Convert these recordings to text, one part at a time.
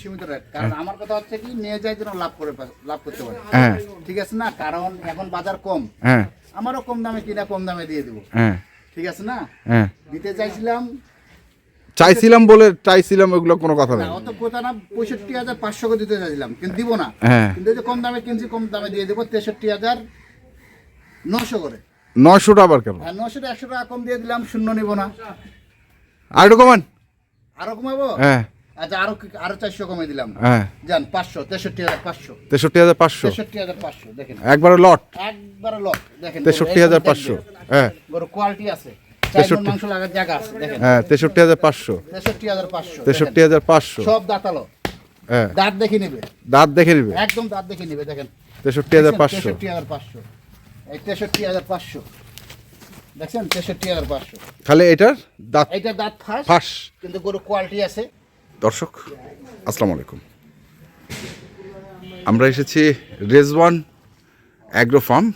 সীমিত রেট কারণ আমার কথা হচ্ছে কি নিয়ে যায় যেন লাভ করে লাভ করতে পারে। হ্যাঁ। ঠিক আছে না? কারণ এখন বাজার কম। হ্যাঁ। আমারও কম দামে কিনা কম দামে দিয়ে দেবো। হ্যাঁ। ঠিক আছে না? হ্যাঁ। দিতে চাইছিলাম। চাইছিলাম বলে চাইছিলাম ওগুলো কোনো কথা না অত কথা না পঁয়ষট্টি হাজার পাঁচশো করে দিতে চাইছিলাম কিন্তু দিব না। হ্যাঁ। কিন্তু যে কম দামে কিনছি কম দামে দিয়ে দেবো তেষট্টি হাজার নশো করে। নয়শোটা আবার কেন? হ্যাঁ নশোটা একশো টাকা কম দিয়ে দিলাম শূন্য নিব না। আর কমান। আরও কমাবো? হ্যাঁ। আচ্ছা আরও আরও চারশো কমে দিলাম হ্যাঁ যান পাঁচশো তেষট্টি হাজার পাঁচশো তেষট্টি হাজার পাঁচশো তেষট্টি হাজার পাঁচশো দেখেন একবারে লট একবারে লক দেখেন তেষট্টি হাজার পাঁচশো হ্যাঁ গরু কোয়ালিটি আছে মাংস লাগার জায়গা আছে দেখেন হ্যাঁ তেষট্টি হাজার পাঁচশো তেষট্টি হাজার পাঁচশো তেষট্টি হাজার পাঁচশো সব দাঁতালো হ্যাঁ দাঁত দেখে নিবে দাঁত দেখে নিবে একদম দাঁত দেখে নিবে দেখেন তেষট্টি হাজার পাঁচশো তেষট্টি হাজার পাঁচশো এই তেষট্টি হাজার পাঁচশো দেখছেন তেষট্টি হাজার পাঁচশো খালি এটার দাঁত এইটা দাঁত ফাঁস ফাঁস কিন্তু গরু কোয়ালিটি আছে দর্শক, আসসালামু আলাইকুম। আমরা এসেছি রেজওয়ান অ্যাগ্রো ফার্ম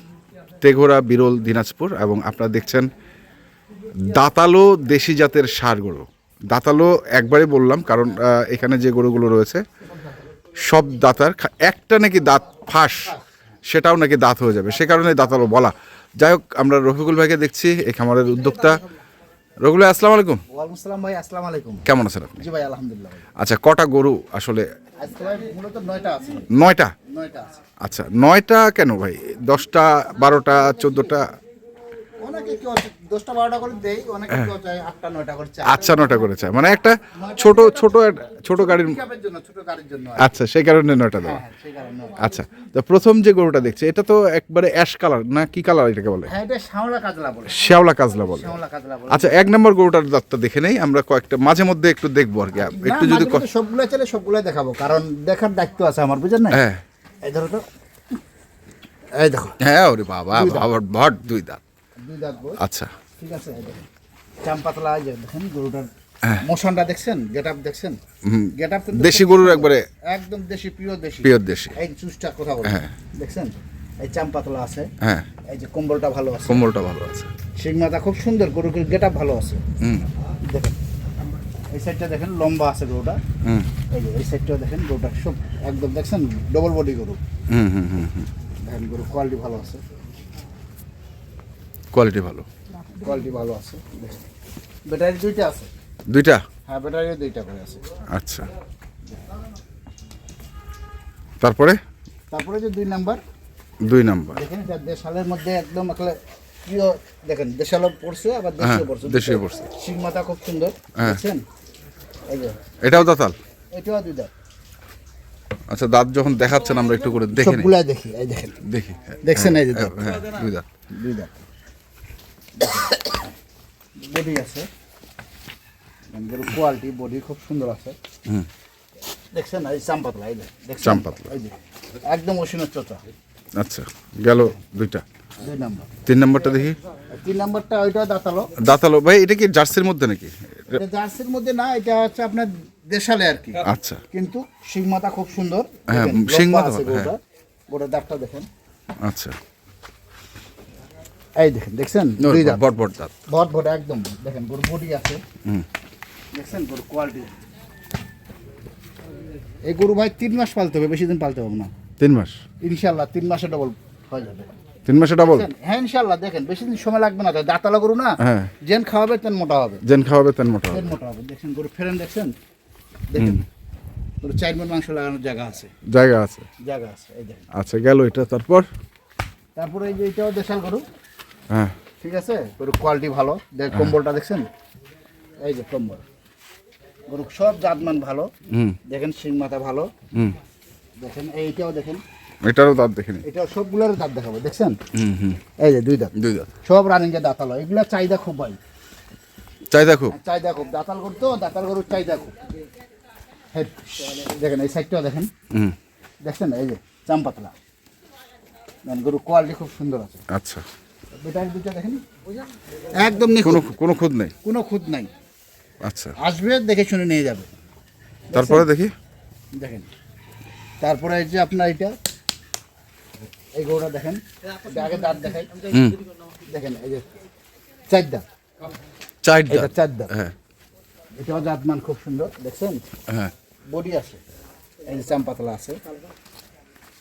তেঘোরা বিরল, দিনাজপুর এবং আপনারা দেখছেন দাতালো দেশি জাতের সার গরু। দাতালো একবারে বললাম, কারণ এখানে যে গরুগুলো রয়েছে, সব দাতার একটা নাকি দাঁত ফাঁস, সেটাও নাকি দাঁত হয়ে যাবে। সে কারণে দাতালো বলা। যাই হোক, আমরা রফিকুল ভাইকে দেখছি, এই খামারের উদ্যোক্তা। ভাই আসসালামু আলাইকুম। ওয়ালাইকুম আসসালাম ভাই আসসালামু আলাইকুম। কেমন আছেন আপনি? জি ভাই আলহামদুলিল্লাহ আচ্ছা কটা গরু আসলে আজকে ভাই মূলত নয়টা আছে। নয়টা আছে। আচ্ছা নয়টা কেন ভাই? দশটা বারোটা চোদ্দোটা? অনেকে কেউ দশটা বারোটা করে দেই অনেকে কেউ চায় আটটা নয়টা করে চায়। আচ্ছা নয়টা মানে একটা ছোট ছোট ছোট গাড়ির জন্য ছোট গাড়ির জন্য আচ্ছা সেই কারণে নয়টা দেওয়া হ্যাঁ কারণে আচ্ছা তো প্রথম যে গরুটা দেখছি এটা তো একবারে অ্যাশ কালার না কি কালার এটাকে বলে? হ্যাঁ এটা শ্যাওলা কাজলা বলে। শ্যাওলা কাজলা বলে। শ্যাওলা কাজলা বলে। আচ্ছা এক নম্বর গরুটার দাঁতটা দেখে নেই আমরা কয়েকটা মাঝে মধ্যে একটু দেখব আর কি। একটু যদি সবগুলো চলে সবগুলো দেখাবো কারণ দেখার দায়িত্ব আছে আমার বুঝেন না? হ্যাঁ। এই ধরো তো। এই দেখো। হ্যাঁ ওরে বাবা আবার ভট দুই দাঁত। দুই দাঁত আচ্ছা। ঠিক আছে চাম্পাতলা এই যে দেখেন গরুটার হ্যাঁ। মোশনটা দেখছেন? গেট আপ দেখছেন? গেট আপ দেশি গরুর একবারে। একদম দেশি পিওর দেশি। পিওর দেশি। এই চুষটা কথা বলে। হ্যাঁ। দেখছেন? এই চাম্পাতলা আছে। হ্যাঁ। এই যে কম্বলটা ভালো আছে। কোমলটা ভালো আছে। শিং মাথা খুব সুন্দর গরুর গেট আপ ভালো আছে। হুম। দেখেন। এই সাইডটা দেখেন লম্বা আছে গরুটা। হুম। এই যে এই সাইডটাও দেখেন গরুটা সব একদম দেখছেন? ডবল বডি গরু। হুম হুম হুম হুম। দেখেন গরু কোয়ালিটি ভালো আছে। কোয়ালিটি ভালো। কোয়ালিটি ভালো আছে ব্যাটারি দুইটা আছে? দুইটা? হ্যাঁ ব্যাটারি দুইটা করে আছে। আচ্ছা। তারপরে? তারপরে যে দুই নাম্বার? দুই নাম্বার। দেখেন এটা দেশালের মধ্যে একদম একলে প্রিয় দেখেন দেশালও পড়ছে আবার হ্যাঁ দেশীয় পড়ছে। দেশীয় পড়ছে। শিং মাথা খুব সুন্দর হ্যাঁ। দেখছেন এই যে। এটাও দাতাল? এটাও দুই দাঁত। আচ্ছা দাঁত যখন দেখাচ্ছেন আমরা একটু করে দেখে নিই। সবগুলাই দেখি এই দেখেন। দেখি দেখছেন এই যে হ্যাঁ, দাঁত? হ্যাঁ দুই দাঁত। দুই দাঁত। বডি আছে। গরু কোয়ালিটি বডি খুব সুন্দর আছে। হুম। দেখছেন এই চাম্পাতলা এই চাম্পাতলা। এই যে একদম অসীনের চোচা। আচ্ছা গেল দুইটা। দুই নাম্বার। তিন নাম্বারটা দেখি। তিন নাম্বারটা ওইটা দাঁতালো। দাঁতালো। ভাই এটা কি জার্সির মধ্যে নাকি? এটা জার্সির মধ্যে না এটা হচ্ছে আপনার দেশালে আর কি। আচ্ছা। কিন্তু শিং মাথা খুব সুন্দর। হ্যাঁ, দেখেন, শিং লম্বা মাথা হ্যাঁ। গোটা দাঁতটা দেখেন। আচ্ছা। এই দেখেন দেখছেন? দুই দাঁত। বট বট দাঁত। ভট একদম। দেখেন গরু বডি আছে। দেখছেন? গরু কোয়ালিটি এই গরু ভাই তিন মাস পালতে হবে বেশি দিন পালতে হবে না। তিন মাস? ইনশাল্লাহ তিন মাসে ডবল হয়ে যাবে। তিন মাসে ডাবল হ্যাঁ ইনশাল্লাহ দেখেন বেশি দিন সময় লাগবে না। দাঁতালা গরু না হ্যাঁ। যেন খাওয়াবে তেন মোটা হবে। জেন খাওয়াবে তেন মোটা হবে। তেন মোটা হবে। দেখছেন গরু ফেরেন দেখছেন? দেখেন গরু চার মন মাংস লাগানোর জায়গা আছে। জায়গা আছে। জায়গা আছে এই দেখেন। আচ্ছা গেল এটা তারপর? তারপরে এই যে এটাও দেশাল গরু। হ্যাঁ। ঠিক আছে? গরু কোয়ালিটি ভালো। দেখ কম্বলটা দেখছেন? এই যে কম্বল। গরু সব জাতমান ভালো। দেখেন শিং মাথা ভালো। দেখেন এইটাও দেখেন। এটারও দাঁত দেখিনি। এটাও সবগুলোর দাঁত দেখাবো দেখছেন? হুম হুম। এই যে দুই দাঁত। দুই দাঁত। সব রানিং এর দাঁতালো। এগুলো চাহিদা খুব ভাই। চাহিদা খুব? চাহিদা খুব। দাঁতাল করতো দাঁতাল গরুর চাহিদা খুব। দেখেন এই সাইডটাও দেখেন। দেখছেন? এই যে চাম্পাতলা দেখেন গরু কোয়ালিটি খুব সুন্দর আছে। আচ্ছা। দেখেন? একদম নিখুঁত। কোনো কোনো খুদ নেই? কোনো খুঁত নাই। আচ্ছা। আসবে দেখে শুনে নিয়ে যাবে। তারপরে দেখি? দেখেন। তারপরে এই যে আপনার এটা এই গরুটা দেখেন। আগে দাঁত দেখাই। হুম। দেখেন এই যে চার দাঁত। চার এটা দাঁত চার দাঁত। হ্যাঁ। এটাও জাতমান খুব সুন্দর দেখছেন? হ্যাঁ। বডি আছে। এই যে চাম পাতলা আছে।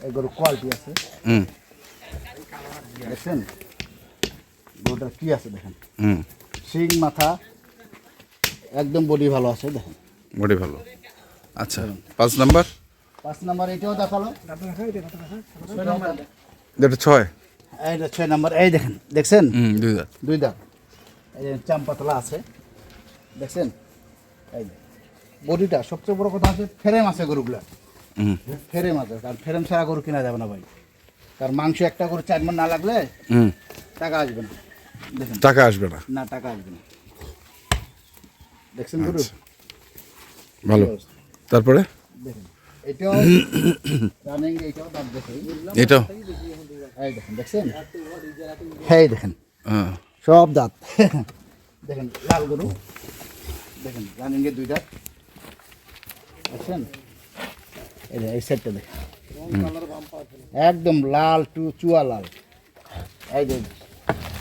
এই গরু কোয়ালিটি আছে। হুম। দেখছেন? গরুটার কি আছে দেখেন? হুম। শিং মাথা একদম বডি ভালো আছে দেখেন। বডি ভালো। আচ্ছা পাঁচ নাম্বার? পাঁচ নাম্বার এটাও দেখাল। ছয় নাম্বার এটা ছয়? এইটা ছয় নাম্বার এই দেখেন দেখছেন? দুই দাঁত। দুই দাঁত। এই চাম পাতলা আছে দেখছেন? এই বডিটা সবচেয়ে বড় কথা আছে ফ্রেম আছে গরুগুলা। হুম। ফ্রেম আছে কারণ ফ্রেম ছাড়া গরু কিনা যাবে না ভাই। কারণ মাংস একটা গরু চার মন না লাগলে হুম। টাকা আসবে না। দেখেন। টাকা আসবে না। না টাকা আসবে না। দেখছেন গরু? আচ্ছা। ভালো। তারপরে? দেখেন এটাও রানিং এটাও দেখেন এটাও? এই দেখেন দেখছেন? এই দেখেন। হ্যাঁ। সব দাঁত দেখেন লাল গরু। দেখেন রানিং এর দুই দাঁত দেখছেন? এই যে এই সেটটা দেখেন। একদম লাল টু চুয়া লাল। এই যে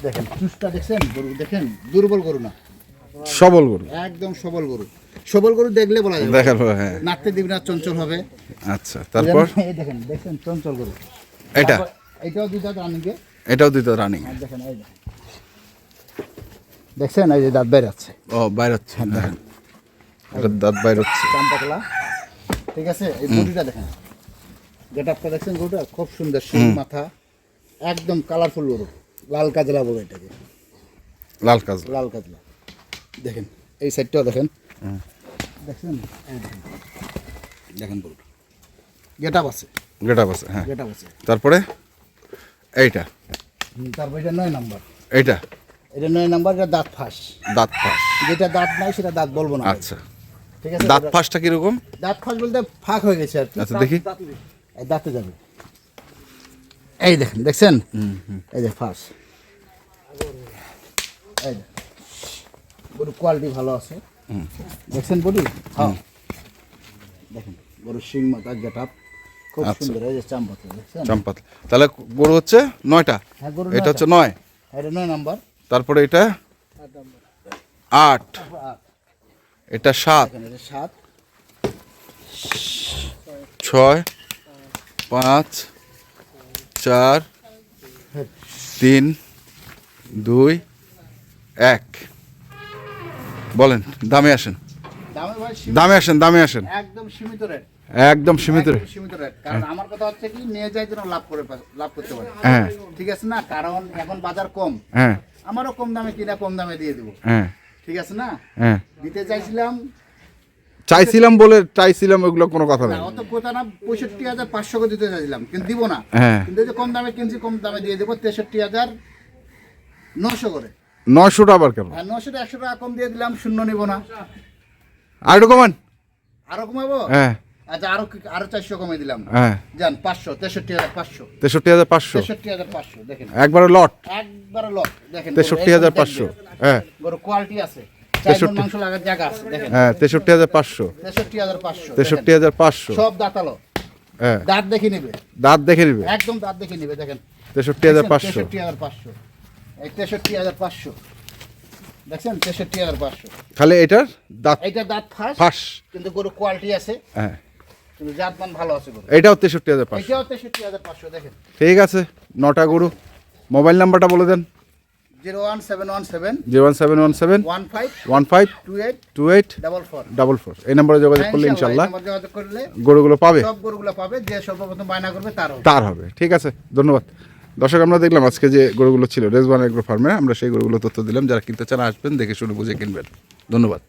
দেখেন চুষটা দেখছেন? গরু দেখেন? দুর্বল গরু না? সবল গরু। একদম সবল গরু। সবল গরু দেখলে বলা যাবে। দেখার হ্যাঁ নাচতে দিবি না চঞ্চল হবে। আচ্ছা তারপর? এই দেখেন দেখছেন চঞ্চল গরু? এটা? এইটাও দুই দাঁত রানিং এটাও দিত রানিং দেখেন এই দেখছেন? এই যে দাঁত বের আছে ও বাইর হচ্ছে দেখেন। এটা দাঁত বাইর হচ্ছে চাম পাতলা। ঠিক আছে? এই বডিটা দেখেন। গেট আপটা দেখছেন গরুটা? খুব সুন্দর শিং মাথা। একদম কালারফুল গরু। লাল কাজলা বলে এটাকে। লাল কাজ লাল কাজলা। দেখেন এই সাইডটাও দেখেন। দেখছেন? দেখেন। দেখেন গরুটা গেট আপ আছে। গেট আপ আছে হ্যাঁ। গেট আপ আছে। তারপরে? এইটা। তারপর এটা নয় নাম্বার। এইটা? এটা নয় নাম্বার এটা দাঁত ফাঁস। দাঁত ফাঁস। যেটা দাঁত নাই সেটা দাঁত বলব না। আচ্ছা। ঠিক আছে? দাঁত ফাঁসটা কীরকম? দাঁত ফাঁস বলতে ফাঁক হয়ে গেছে আর কি। আচ্ছা দেখি। দাঁতে যাবে। এই দেখেন দেখছেন? এই যে ফাঁস। এই। গরুর কোয়ালিটি ভালো আছে। দেখছেন বডি? হ্যাঁ। দেখেন গরুর শিং মাথা গেট আপ খুব আচ্ছা। সুন্দর এই যে চাম্পাতে দেখছেন? চাম্পাত। তাহলে গরু হচ্ছে নয়টা? হ্যাঁ এটা হচ্ছে নয়? এটা নয় নাম্বার। তারপরে এটা? আট। এটা সাত। সাত। ছয়। পাঁচ। চার তিন দুই এক। বলেন দামে আসেন। দামে আসেন দামে আসেন। একদম সীমিত রেট। একদম সীমিত রে- সীমিত রেট। কারণ আমার কথা হচ্ছে কি নিয়ে যাই যেন লাভ করে লাভ করতে পারে। হ্যাঁ। ঠিক আছে না? কারণ এখন বাজার কম। হ্যাঁ। আমারও কম দামে কিনা কম দামে দিয়ে দেবো। হ্যাঁ। ঠিক আছে না? হ্যাঁ। দিতে চাইছিলাম চাইছিলাম বলে চাইছিলাম ওগুলো কোনো কথা নেই। অত কথা না পঁয়ষট্টি হাজার পাঁচশো দিতে চাইছিলাম কিন্তু দিব না। হ্যাঁ। কিন্তু যে কম দামে কিনছি কম দামে দিয়ে দেবো তেষট্টি হাজার নশো করে। আবার কেন? নশোটা একশো টাকা কম দিয়ে দিলাম শূন্য নিব না। আর একটু কমান। আরও কমাবো? হ্যাঁ। আচ্ছা আরও আরও চারশো কমে দিলাম। হ্যাঁ। যান পাঁচশো তেষট্টি হাজার পাঁচশো। তেষট্টি হাজার পাঁচশো। তেষট্টি হাজার পাঁচশো দেখেন। একবারে লট একবারে লট দেখেন তেষট্টি হাজার পাঁচশো। হ্যাঁ। গরু কোয়ালিটি আছে। তেষট্টি। মাংস লাগার জায়গা আছে দেখেন। হ্যাঁ তেষট্টি হাজার পাঁচশো। তেষট্টি হাজার পাঁচশো তেষট্টি হাজার পাঁচশো। সব দাঁতালো হ্যাঁ। দাঁত দেখে নিবে। দাঁত দেখে নিবে। একদম দাঁত দেখে নিবে দেখেন। তেষট্টি হাজার পাঁচশো। তেষট্টি হাজার পাঁচশো। এই তেষট্টি হাজার পাঁচশো। দেখছেন? তেষট্টি হাজার পাঁচশো। খালি এটার দাঁত দাঁত ফাঁস ফাঁস। কিন্তু গরু কোয়ালিটি আছে। হ্যাঁ। কিন্তু ভালো আছে গরু এটাও তেষট্টি হাজার পাঁচশো। তেষট্টি হাজার পাঁচশো দেখেন। ঠিক আছে নটা গরু। মোবাইল নাম্বারটা বলে দেন। Zero one seven one seven zero one seven one seven one five one five two eight two eight double four double four এই নম্বরে যোগাযোগ করলে ইনশাল্লাহ যোগাযোগ করলে গরুগুলো পাবে। সব গরুগুলো পাবে যে সর্বপ্রথম বায়না করবে তার তার হবে ঠিক আছে ধন্যবাদ। দর্শক আমরা দেখলাম আজকে যে গরুগুলো ছিল রেজওয়ান এগ্রো ফার্মে আমরা সেই গরুগুলো তথ্য দিলাম যারা কিনতে চান আসবেন দেখে শুনে বুঝে কিনবেন। ধন্যবাদ।